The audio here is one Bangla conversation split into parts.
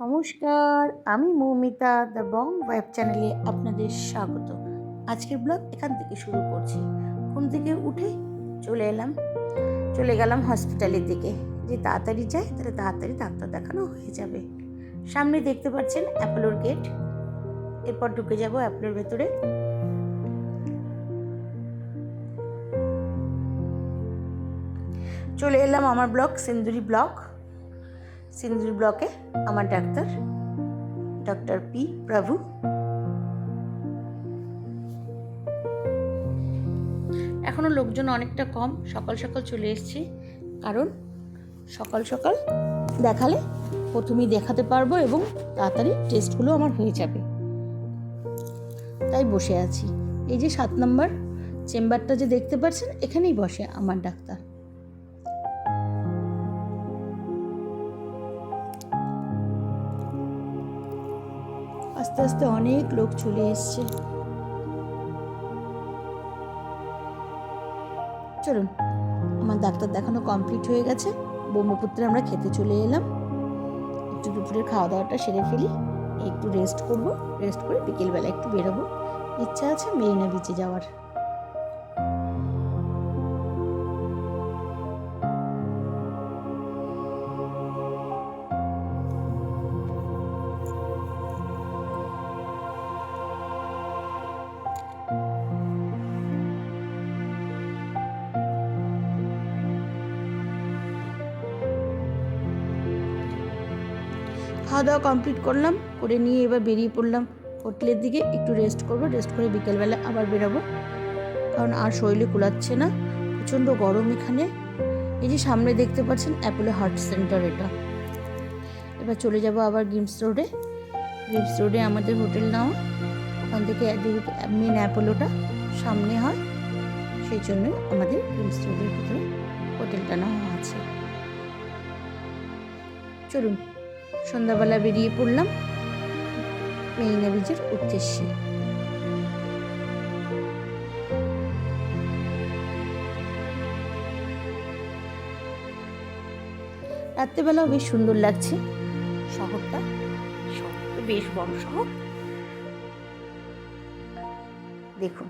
নমস্কার, আমি মৌমিতা দ্য বং ওয়েব চ্যানেলে আপনাদের স্বাগত। আজকের ব্লগ এখান থেকে শুরু করছি। ঘুম থেকে উঠে চলে এলাম। চলে গেলাম হসপিটালের দিকে। যে তাড়াতাড়ি যায়, তাহলে তাড়াতাড়ি ডাক্তার দেখানো হয়ে যাবে। সামনে দেখতে পাচ্ছেন অ্যাপোলোর গেট। এরপর ঢুকে যাব অ্যাপোলোর ভেতরে। চলে এলাম আমার ব্লক সিন্দুরি ব্লক সিন্দুরি ব্লকে আমার ডাক্তার ডক্টর পি প্রভু। এখনও লোকজন অনেকটা কম, সকাল সকাল চলে এসেছি। কারণ সকাল সকাল দেখালে প্রথমেই দেখাতে পারব এবং তাড়াতাড়ি টেস্টগুলো আমার হয়ে যাবে। তাই বসে আছি। এই যে সাত নম্বর চেম্বারটা যে দেখতে পাচ্ছেন, এখানেই বসে আমার ডাক্তার। আস্তে আস্তে অনেক লোক চলে এসছে। চলুন, আমার ডাক্তার দেখানো কমপ্লিট হয়ে গেছে। ব্রহ্মপুত্রে আমরা খেতে চলে এলাম। একটু দুপুরের খাওয়া দাওয়াটা সেরে ফেলি। একটু রেস্ট করব। রেস্ট করে বিকেলবেলা একটু বেরোবো। ইচ্ছা আছে মেরিনা বিচে যাওয়ার। খাওয়া দাওয়া কমপ্লিট করলাম, করে নিয়ে এবার বেরিয়ে পড়লাম। হোটেলের দিকে একটু রেস্ট করব রেস্ট করে বিকেলবেলা আবার বেরোবো। কারণ আর শরীরে কুলাচ্ছে না, প্রচণ্ড গরম এখানে। এই যে সামনে দেখতে পাচ্ছেন অ্যাপোলো হার্ট সেন্টার এটা। এবার চলে যাব আবার গিমস রোডে গিমস রোডে আমাদের হোটেল নেওয়া। ওখান থেকে মেন অ্যাপোলোটা সামনে হয়। সেই জন্যই আমাদের গিমস রোডের ভিতরে হোটেলটা নেওয়া আছে। চলুন। সন্ধ্যাবেলা বেরিয়ে পড়লাম মেরিনা বিচের উদ্দেশ্যে। রাত্রেবেলাও বেশ সুন্দর লাগছে। শহরটা শহর তো বেশ বড় শহর। দেখুন,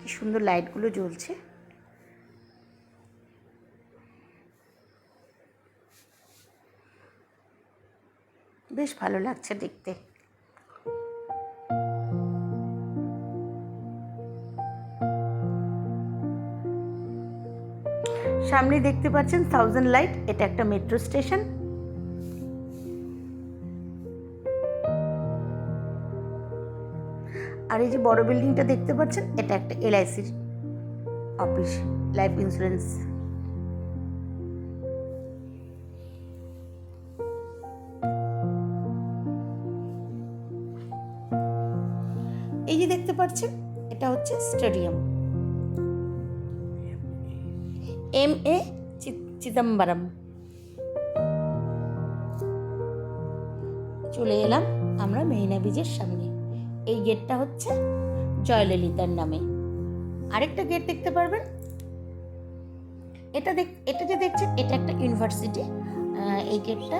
কি সুন্দর লাইটগুলো জ্বলছে। বেশ ভালো লাগছে দেখতে। সামনে দেখতে পাচ্ছেন থাউজেন্ড লাইট এটা একটা মেট্রো স্টেশন আর এই যে বড় বিল্ডিংটা দেখতে পাচ্ছেন, এটা একটা এলআইসির অফিস লাইফ ইন্স্যুরেন্স যে দেখতে পাচ্ছেন এটা হচ্ছে স্টেডিয়াম। M A Chidambaram. চলে এলাম আমরা মেহিনা বিচের সামনে। এই গেটটা হচ্ছে জয়ললিতার নামে। আরেকটা গেট দেখতে পারবেন। এটা দেখ এটা যে দেখছেন, এটা একটা ইউনিভার্সিটি। এই গেটটা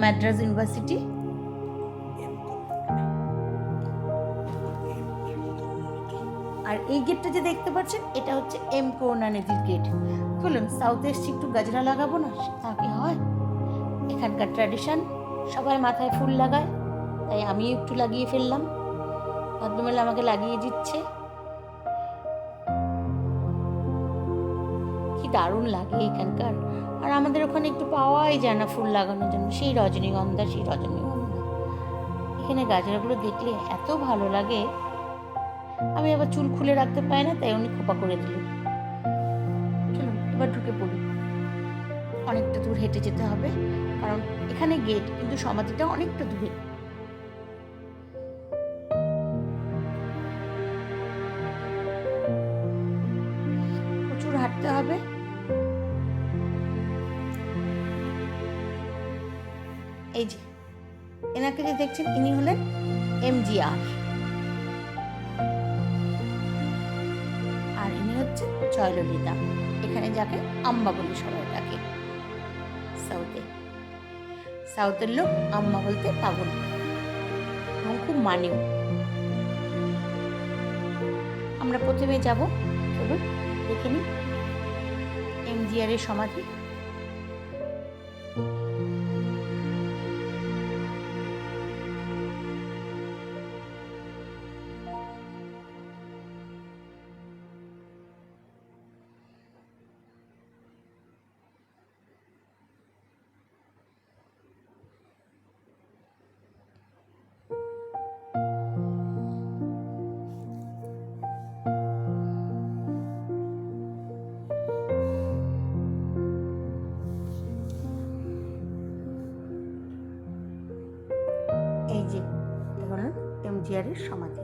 মাদ্রাজ ইউনিভার্সিটি। আর এই গেটটা যে দেখতে পাচ্ছেন, এটা হচ্ছে এম করুণানিধির গেট বলুন সাউথে এসছি, একটু গাজরা লাগাবো না? তা কি হয়? এখানকার ট্র্যাডিশন সবাই মাথায় ফুল লাগায়, তাই আমিও একটু লাগিয়ে ফেললাম। ভদ্রমেলা আমাকে লাগিয়ে দিচ্ছে। কি দারুণ লাগে এখানকার। আর আমাদের ওখানে একটু পাওয়াই যায় না ফুল লাগানোর জন্য। সেই রজনীগন্ধা সেই রজনীগন্ধা। এখানে গাজরাগুলো দেখলে এত ভালো লাগে। আমি আবার চুল খুলে রাখতে পাই না, তাই উনি খোপা করে দিল চলুন, এবার ঢুকে পড়ি। অনেকটা দূর হেঁটে যেতে হবে, কারণ এখানে গেট কিন্তু সমাধিটা অনেকটা দূরে। প্রচুর হাঁটতে হবে। এই যে, এনাকে যে দেখছেন, ইনি হলেন এমজিআর জয়ললিতা এখানে যাকে আম্মা বলে সবাই ডাকে। সাউথে। সাউথের লোক আম্মা বলতে পাগল। এবং খুব মানেও। আমরা প্রথমে যাব, চলুন, দেখে নিই। এমজিআর এর সমাধি। এর সমাধি।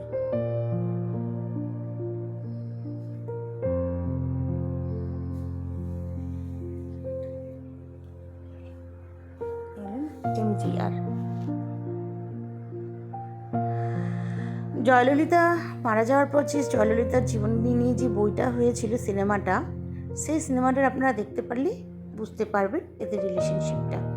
জয়ললিতা মারা যাওয়ার পর যে জয়ললিতার জীবনী নিয়ে যে বইটা হয়েছিল সিনেমাটা, সেই সিনেমাটার আপনারা দেখতে পারলে বুঝতে পারবেন এদের রিলেশনশিপটা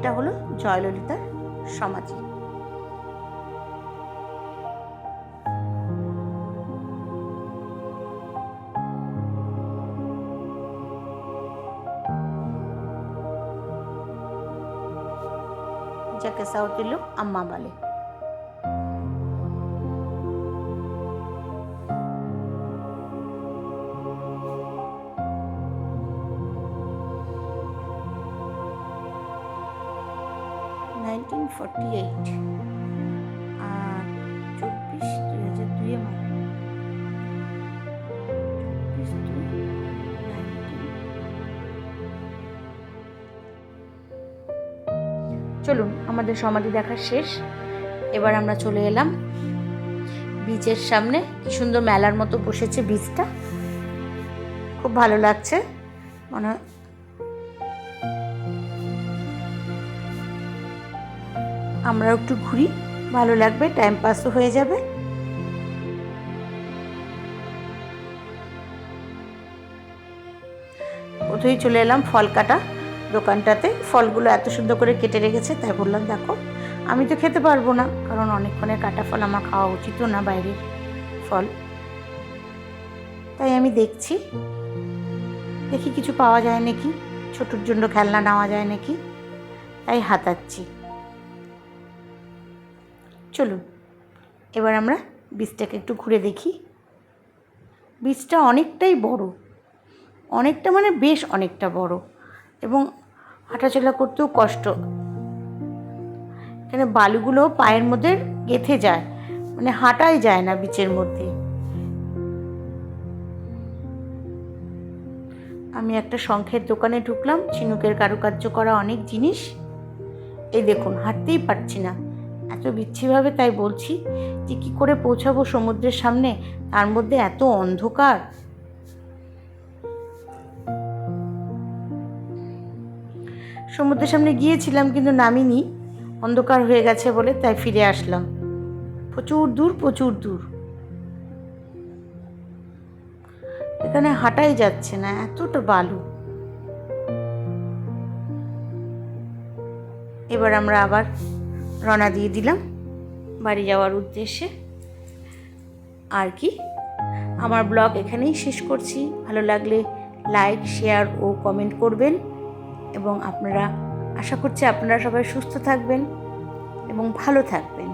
এটা হলো জয়ললিতার সমাধি। যাকে সাউথের লোক আম্মা বলে। Nineteen eight. আর দুই হাজার দুই চলুন, আমাদের সমাধি দেখা শেষ। এবার আমরা চলে এলাম বিচের সামনে। কি সুন্দর মেলার মতো বসেছে বিচটা খুব ভালো লাগছে। মনে হয় আমরা একটু ঘুরি। ভালো লাগবে টাইম পাসও হয়ে যাবে। কোথায় চলে এলাম? ফল কাটা দোকানটাতে। ফলগুলো এত সুন্দর করে কেটে রেখেছে, তাই বললাম, দেখো, আমি তো খেতে পারব না, কারণ অনেকক্ষণের কাটা ফল আমার খাওয়া উচিতও না বাইরের ফল। তাই আমি দেখছি। দেখি কিছু পাওয়া যায় নাকি? ছোটোর জন্য খেলনা নেওয়া যায় নাকি? তাই হাতাচ্ছি। চলুন, এবার আমরা বীজটাকে একটু ঘুরে দেখি। বীজটা অনেকটাই বড়, অনেকটা মানে বেশ অনেকটা বড় এবং হাঁটাচলা করতেও কষ্ট। এখানে বালুগুলো পায়ের মধ্যে গেথে যায় মানে হাঁটাই যায় না বিচের মধ্যে। আমি একটা শঙ্খের দোকানে ঢুকলাম, ঝিনুকের কারুকার্য করা অনেক জিনিস। এই দেখুন, হাঁটতেই পারছি না। এত বিচ্ছিভাবে তাই বলছি যে কী করে পৌঁছাবো সমুদ্রের সামনে? তার মধ্যে এত অন্ধকার। সমুদ্রের সামনে গিয়েছিলাম কিন্তু নামিনি। অন্ধকার হয়ে গেছে বলে তাই ফিরে আসলাম। প্রচুর দূর প্রচুর দূর। এখানে হাঁটাই যাচ্ছে না, এতটা বালু। এবার আমরা আবার রওনা দিয়ে দিলাম। বাড়ি যাওয়ার উদ্দেশ্যে। আর কি, আমার ব্লগ এখানেই শেষ করছি। ভালো লাগলে লাইক, শেয়ার ও কমেন্ট করবেন। এবং আপনারা, আশা করছি আপনারা সবাই সুস্থ থাকবেন এবং ভালো থাকবেন।